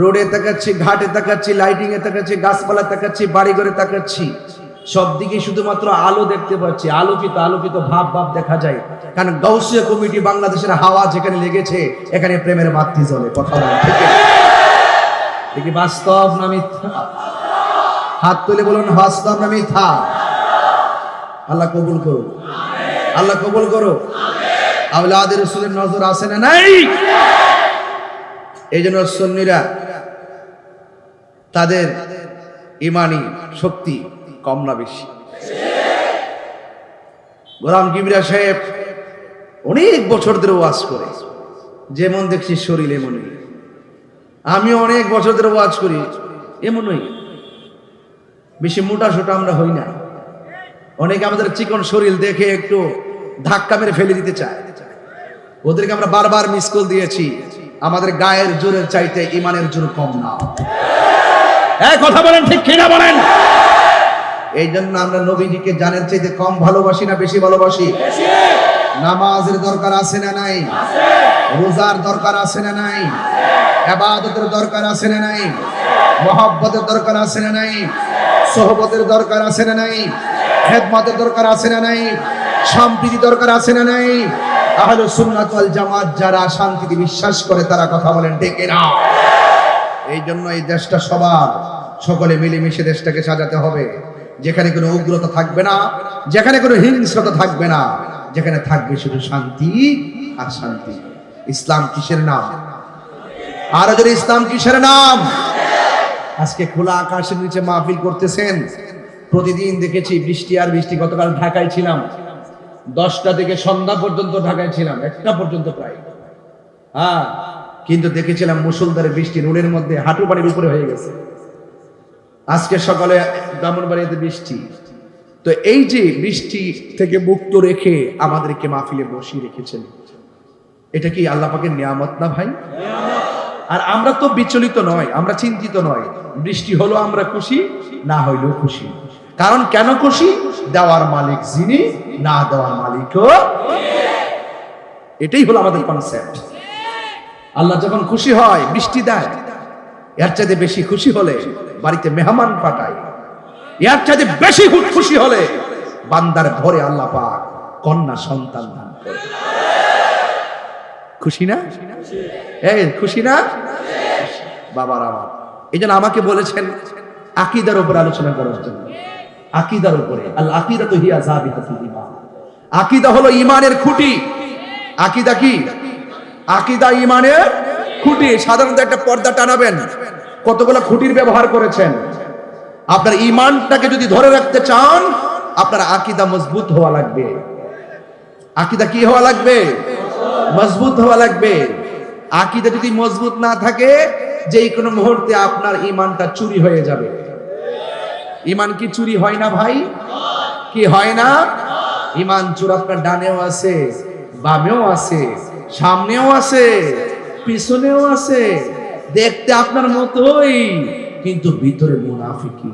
রোডে তাকাচ্ছি, ঘাটে তাকাচ্ছি লাইটিং এ তাকাচ্ছি গাছপালা তাকাচ্ছি বাড়ি ঘরে তাকাচ্ছি, সব দিকে শুধুমাত্র আলো দেখতে পাচ্ছি। আলোকিত আলোকিত ভাব ভাব দেখা যায়। কারণ গৌসিয়া কমিটি বাংলাদেশের হাওয়া যেখানে লেগেছে, এখানে প্রেমের বাতি জ্বলে। কথা বলে দেখি বাস্তব না মিথ্যা? হাত তুলে বলুন, বাস্তব না মিথ্যা? আল্লাহ কবুল করো আল্লাহ কবুল করো আওলাদের রসুলের নজর আসে না নাই? এই জন্য সন্নিরা তাদের ইমানি শক্তি কম না বেশি। গোলাম কিবরা সাহেব অনেক বছর ধরে ওয়াজ করে যেমন দেখছি শরীর এমনই আমি অনেক বছর ধরে ওয়াজ করি এমনই বেশি মোটা সোটা আমরা হই না। অনেকে আমাদের চিকন শরীর দেখে একটু ধাক্কা মেরে ফেলে দিতে চায়। ওদেরকে আমরা বারবার মিস কল দিয়েছি। আমাদের গায়ের জোরের চাইতে ইমানের জোর কম না। এই কথা বলেন ঠিক কিনা বলেন? এই জন্য আমরা নবীজিকে জানের চাইতে কম ভালোবাসি না বেশি ভালোবাসি? নামাজের দরকার আছে না নাই? রোজার দরকার আছে না নাই? আবাদতের দরকার আছে না নাই? মহব্বতের দরকার আছে না নাই? সহবতের দরকার আছে না নাই? খেদমতের দরকার আছে না নাই? সম্প্রীতি দরকার আছে না নাই? আহলে সুন্নাত ওয়াল জামাত যারা শান্তিতে বিশ্বাস করে, তারা কথা বলেন ডেকে না এই জন্য এই দেশটা সবার, সকলে মিলেমিশে দেশটাকে সাজাতে হবে। যেখানে কোনো উগ্রতা থাকবে না, যেখানে কোনো হিংস্রতা থাকবে না, যেখানে থাকবে শুধু শান্তি আর শান্তি। ইসলাম কিসের নাম? আর যদি ইসলাম কিসের নাম? আজকে খোলা আকাশের নিচে মাহফিল করতেছেন। প্রতিদিন দেখেছি বৃষ্টি আর বৃষ্টি, গতকাল ঢাকায় ছিলাম। দশটা থেকে সন্ধ্যা পর্যন্ত ঢাকায় ছিলাম, একটা পর্যন্ত প্রায়। হ্যাঁ কিন্তু দেখেছিলাম মুসলধারে বৃষ্টি রোডের মধ্যে হাঁটু বাড়ির উপরে হয়ে গেছে। আজকে সকালে ব্রাহ্মণবাড়িয়াতে বৃষ্টি। তো এই যে বৃষ্টি থেকে মুক্ত রেখে আমাদেরকে মাহফিলে বসিয়ে রেখেছেন, এটা কি আল্লাহ পাকের নিয়ামত না ভাই? আর আমরা তো বিচলিত নয়, আমরা চিন্তিত নয়, বৃষ্টি হলো আমরা খুশি, না হইলেও খুশি। কারণ কেন খুশি? দেওয়ার মালিক যিনি, না দেওয়ার মালিকও এটাই হলো আমাদের কনসেপ্ট আল্লাহ যখন খুশি হয়, বৃষ্টি দেয়, এর চাইতে বেশি খুশি হলে বাড়িতে মেহমান পাঠায়। এর চাইতে বেশি খুশি হলে বান্দার ঘরে আল্লাহ পাক কন্যা সন্তান দান করে। খুশি না? এই, খুশি না? বাবার আমার এই আমাকে বলেছেন, আকিদার উপরে আলোচনা করার জন্য। আকিদার উপরে। আল আকিদা তো হিয়া ঈমান। আকিদা হলো ইমানের খুঁটি। আকিদা কি? আকিদা ইমানের খুঁটি। সাধারণত একটা পর্দা টানাবেন। কতগুলো খুঁটির ব্যবহার করেছেন? আপনার ইমানটাকে যদি ধরে রাখতে চান, আপনার আকিদা মজবুত হওয়া লাগবে। আকিদা কি হওয়া লাগবে? মজবুত হওয়া লাগবে। আকিদা যদি মজবুত না থাকে যে কোনো মুহূর্তে আপনার ইমানটা চুরি হয়ে যাবে। ইমান কি চুরি হয় না ভাই? কি হয় না? ইমান চুর আপনার ডানেও আছে, বামেও আছে, সামনেও আছে, পিছনেও আছে। দেখতে আপনার মতোই, কিন্তু ভিতরে মুনাফিকি।